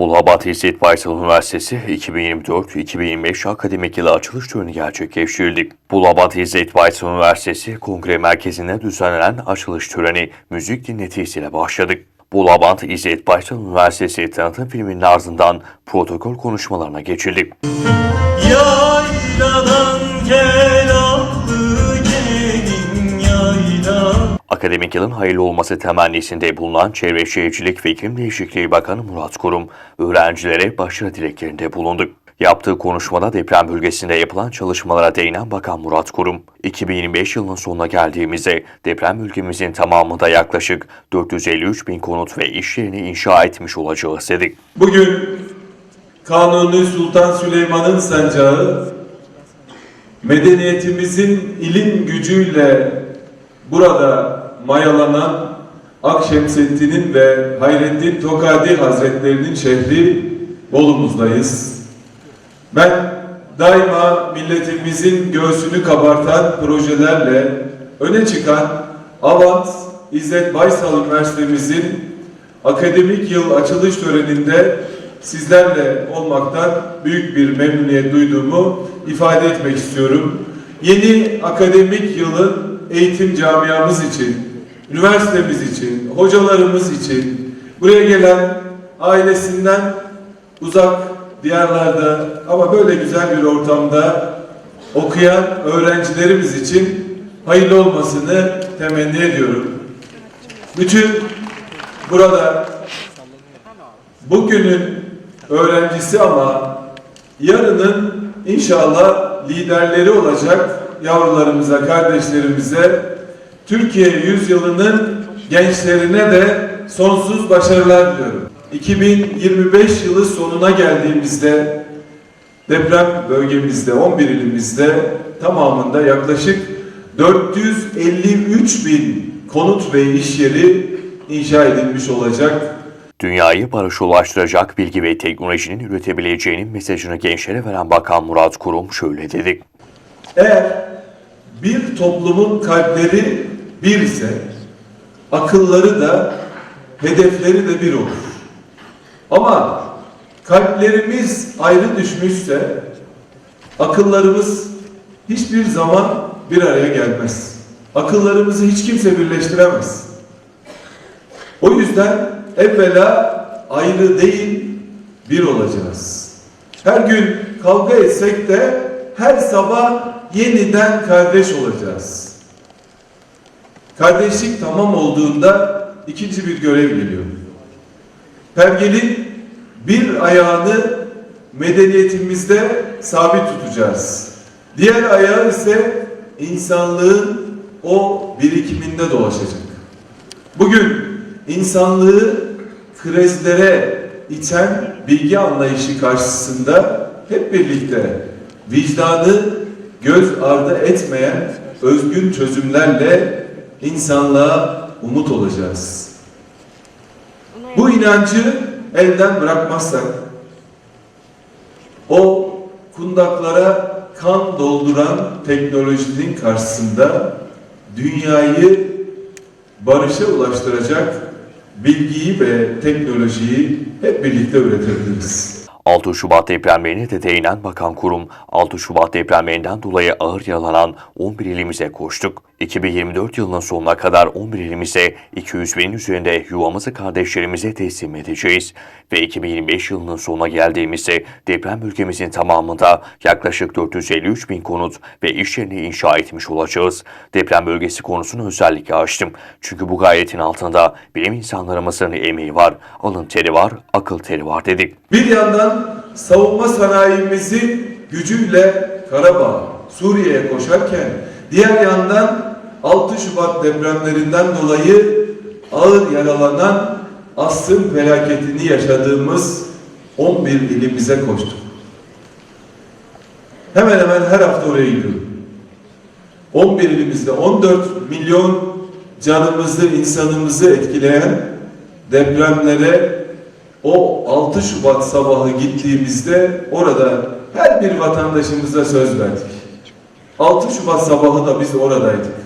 Bulabat İzzet Baysal Üniversitesi 2024-2025 akademik yılı açılış töreni gerçekleştirildi. Bulabat İzzet Baysal Üniversitesi Kongre Merkezi'nde düzenlenen açılış töreni müzik dinletisiyle başladı. Bulabat İzzet Baysal Üniversitesi tanıtım filminin ardından protokol konuşmalarına geçildi. Yayladan Akademik yılın hayırlı olması temennisinde bulunan Çevre Şehircilik ve İklim Değişikliği Bakanı Murat Kurum, öğrencilere başarı dileklerinde bulundu. Yaptığı konuşmada deprem bölgesinde yapılan çalışmalara değinen Bakan Murat Kurum, 2025 yılının sonuna geldiğimizde deprem ülkemizin tamamında yaklaşık 453 bin konut ve iş yerini inşa etmiş olacağız dedi. Bugün Kanuni Sultan Süleyman'ın sancağı medeniyetimizin ilim gücüyle burada mayalanan Akşemseddin'in ve Hayrettin Tokadi Hazretlerinin şehri Bolu'muzdayız. Ben daima milletimizin göğsünü kabartan projelerle öne çıkan Avant İzzet Baysal Üniversitemizin akademik yıl açılış töreninde sizlerle olmaktan büyük bir memnuniyet duyduğumu ifade etmek istiyorum. Yeni akademik yılın eğitim camiamız için, üniversitemiz için, hocalarımız için, buraya gelen ailesinden uzak diyarlarda ama böyle güzel bir ortamda okuyan öğrencilerimiz için hayırlı olmasını temenni ediyorum. Bütün burada bugünün öğrencisi ama yarının inşallah liderleri olacak yavrularımıza, kardeşlerimize Türkiye yüzyılının gençlerine de sonsuz başarılar diliyorum. 2025 yılı sonuna geldiğimizde deprem bölgemizde 11 ilimizde tamamında yaklaşık 453 bin konut ve iş yeri inşa edilmiş olacak. Dünyayı barışa ulaştıracak bilgi ve teknolojinin üretebileceğinin mesajını gençlere veren Bakan Murat Kurum şöyle dedi. Eğer bir toplumun kalpleri bir ise akılları da hedefleri de bir olur. Ama kalplerimiz ayrı düşmüşse akıllarımız hiçbir zaman bir araya gelmez. Akıllarımızı hiç kimse birleştiremez. O yüzden evvela ayrı değil bir olacağız. Her gün kavga etsek de her sabah yeniden kardeş olacağız. Kardeşlik tamam olduğunda ikinci bir görev geliyor. Pergelin bir ayağını medeniyetimizde sabit tutacağız. Diğer ayağı ise insanlığın o birikiminde dolaşacak. Bugün insanlığı krizlere iten bilgi anlayışı karşısında hep birlikte vicdanı göz ardı etmeyen özgün çözümlerle insanlığa umut olacağız. Bu inancı elden bırakmazsak o kundaklara kan dolduran teknolojinin karşısında dünyayı barışa ulaştıracak bilgiyi ve teknolojiyi hep birlikte üretebiliriz. 6 Şubat depremlerine de değinen Bakan Kurum, 6 Şubat depremlerinden dolayı ağır yaralanan 11 ilimize koştuk. 2024 yılının sonuna kadar 11 ilimize 200 binin üzerinde yuvamızı kardeşlerimize teslim edeceğiz. Ve 2025 yılının sonuna geldiğimizde deprem ülkemizin tamamında yaklaşık 453 bin konut ve iş yerini inşa etmiş olacağız. Deprem bölgesi konusunu özellikle açtım. Çünkü bu gayretin altında bilim insanlarımızın emeği var, alın teri var, akıl teri var dedik. Bir yandan savunma sanayimizin gücüyle Karabağ, Suriye'ye koşarken diğer yandan 6 Şubat depremlerinden dolayı ağır yaralanan asrın felaketini yaşadığımız 11 ilimize koştuk. Hemen hemen her hafta oraya gidiyorum. 11 ilimizde 14 milyon canımızı, insanımızı etkileyen depremlere o 6 Şubat sabahı gittiğimizde orada her bir vatandaşımıza söz verdik. 6 Şubat sabahı da biz oradaydık.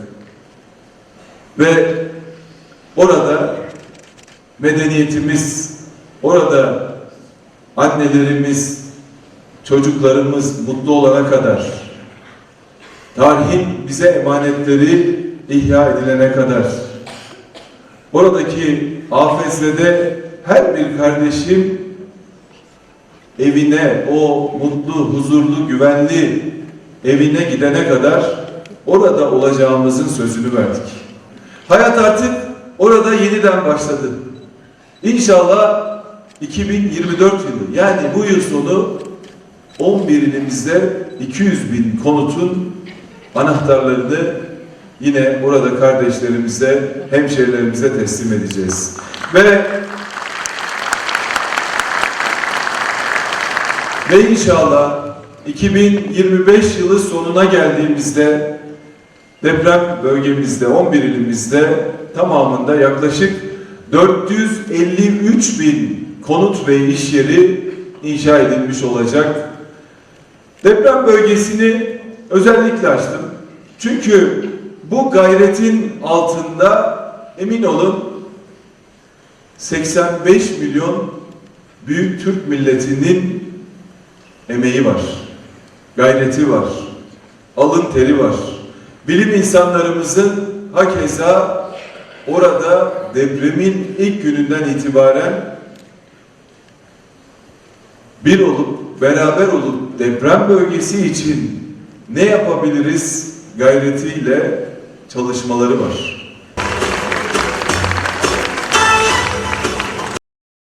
Ve orada medeniyetimiz, orada annelerimiz, çocuklarımız mutlu olana kadar, tarihin bize emanetleri ihya edilene kadar, oradaki afezlede her bir kardeşim evine, o mutlu, huzurlu, güvenli evine gidene kadar orada olacağımızın sözünü verdik. Hayat artık orada yeniden başladı. İnşallah 2024 yılı yani bu yıl sonu 11 ilimizde 200 bin konutun anahtarlarını yine burada kardeşlerimize, hemşehrilerimize teslim edeceğiz. Ve Ve inşallah 2025 yılı sonuna geldiğimizde deprem bölgemizde 11 ilimizde tamamında yaklaşık 453 bin konut ve iş yeri inşa edilmiş olacak. Deprem bölgesini özellikle açtım. Çünkü bu gayretin altında emin olun 85 milyon büyük Türk milletinin emeği var, gayreti var, alın teri var. Bilim insanlarımızın hakeza orada depremin ilk gününden itibaren bir olup, beraber olup deprem bölgesi için ne yapabiliriz gayretiyle çalışmaları var.